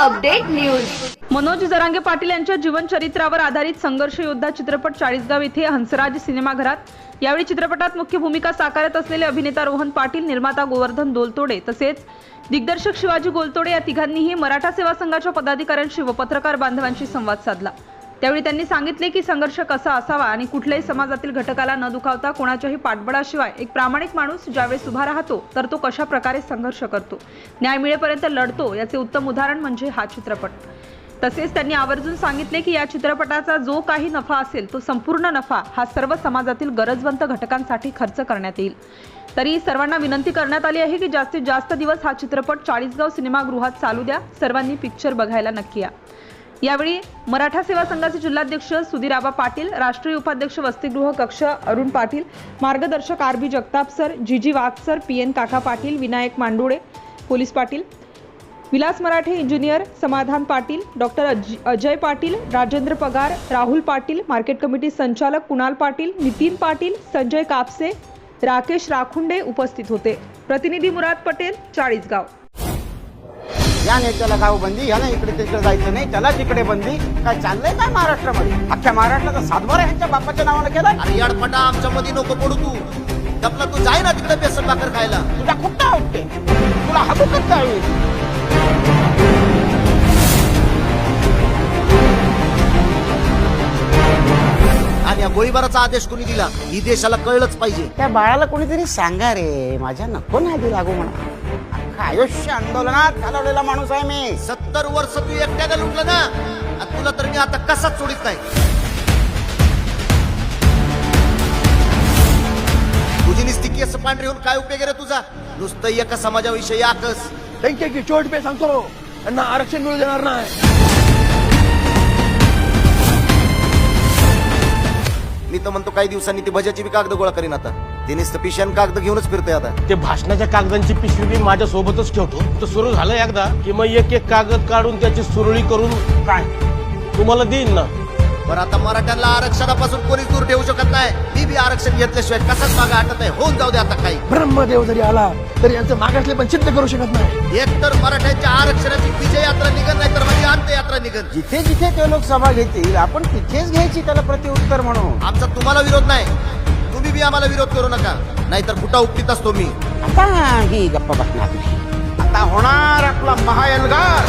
Update news. Manoj Jarange Patil यांच्या जीवनचरित्रावर आधारित संघर्ष योद्धा चित्रपट चाळीसगाव येथे हंसराज सिनेमाघरात. यावेळी चित्रपटात मुख्य भूमिका साकारत असलेले अभिनेता रोहन पाटील निर्माता गोवर्धन दोलतोडे तसेच दिग्दर्शक शिवाजी गोलतोडे या तिघांनीही मराठा सेवा संघाच्या पदाधिकाऱ्यांशी व पत्रकार बांधवांशी संवाद साधला. त्यावेळी त्यांनी सांगितले की संघर्ष कसा असावा आणि कुठल्याही समाजातील घटकाला न दुखावता कोणाच्याही पाठबळाशिवाय एक प्रामाणिक माणूस ज्यावेळेस उभा राहतो तर तो कशा प्रकारे संघर्ष करतो न्याय मिळेपर्यंत लढतो याचे उत्तम उदाहरण म्हणजे हा चित्रपट. तसेच त्यांनी आवर्जून सांगितले की या चित्रपटाचा जो काही नफा असेल तो संपूर्ण नफा हा सर्व समाजातील गरजवंत घटकांसाठी खर्च करण्यात येईल. तरी सर्वांना विनंती करण्यात आली आहे की जास्तीत जास्त दिवस हा चित्रपट चाळीसगाव सिनेमागृहात चालू द्या. सर्वांनी पिक्चर बघायला नक्की या. यावेळी मराठा सेवा संघाचे जिल्हाध्यक्ष सुधीराबा पाटील राष्ट्रीय उपाध्यक्ष वसतिगृह कक्ष अरुण पाटील मार्गदर्शक R B Jagtap sir G G Wagh sir P N Kaka Patil Vinayak Mandule police Patil Vilas Marathe engineer Samadhan Patil doctor अज अजय पाटील राजेंद्र पगार राहुल पाटील मार्केट कमिटी संचालक कुणाल पाटील नितीन पाटील संजय कापसे राकेश राखुंडे उपस्थित होते. प्रतिनिधी मुराद पटेल चाळीसगाव. या नेत्याला गाव बंदी ह्याला इकडे तिकडे जायचं नाही त्याला तिकडे बंदी. काय चाललंय काय महाराष्ट्रामध्ये? अख्ख्या महाराष्ट्राचा सातबारा ह्यांच्या बापाच्या नावानं केलाय अरे याडपटा आमच्या मध्ये नको पडू तू. आपला तू जाय ना तिकडे बेसन भाकर खायला. तुझा कुठं आवडते तुला आणि या गोळीबाराचा आदेश कोणी दिला? ही देशाला कळलंच पाहिजे. त्या बाळाला कोणीतरी सांगा रे माझ्या नको नादी लागू म्हणा. आयुष्य आंदोलनात घालवलेला माणूस आहे मी. सत्तर वर्ष तू एकट्याला लुटलं ना? आणि तुला तर मी आता कसाच सोडित नाही. तुझी निस्ती केस पांढरी होऊन काय उपयोग आहे रे तुझा? नुसतं एका समाजाविषयी आकस. त्यांच्याची चोट पे सांगतो. त्यांना आरक्षण मिळू देणार नाही. मी तर म्हणतो काही दिवसांनी ती भजाची बी कागद गोळा करीन आता. ते नुसतं पिशान कागद घेऊनच फिरतोय आता. ते भाषणाच्या कागदांची पिशवी मी माझ्या सोबतच ठेवतो. तर सुरू झालं एकदा की मग एक एक कागद काढून त्याची सुरळी करून काय? तुम्हाला देईन ना. बरं आता मराठ्यांना आरक्षणापासून कोणीच दूर ठेवू शकत नाही. मी बी आरक्षण घेतल्याशिवाय कसाच मागा हटत आहे? होऊन जाऊ दे आता काही. ब्रह्मदेव जरी आला तरी यांचं मागासले पण सिद्ध करू शकत नाही. एक तर मराठ्यांच्या आरक्षणाची विजय यात्रा निघत नाही तर म्हणजे अंत्ययात्रा निघत जिथे जिथे ते लोक सभा घेतील आपण तिथेच घ्यायची त्याला प्रतिउत्तर म्हणून. आमचा तुम्हाला विरोध नाही. तुम्ही आम्हाला विरोध करू नका. नाहीतर कुठं उपटीत असतो मी. आता ही गप्पा बसणार. नाही आता होणार आपला महायलगार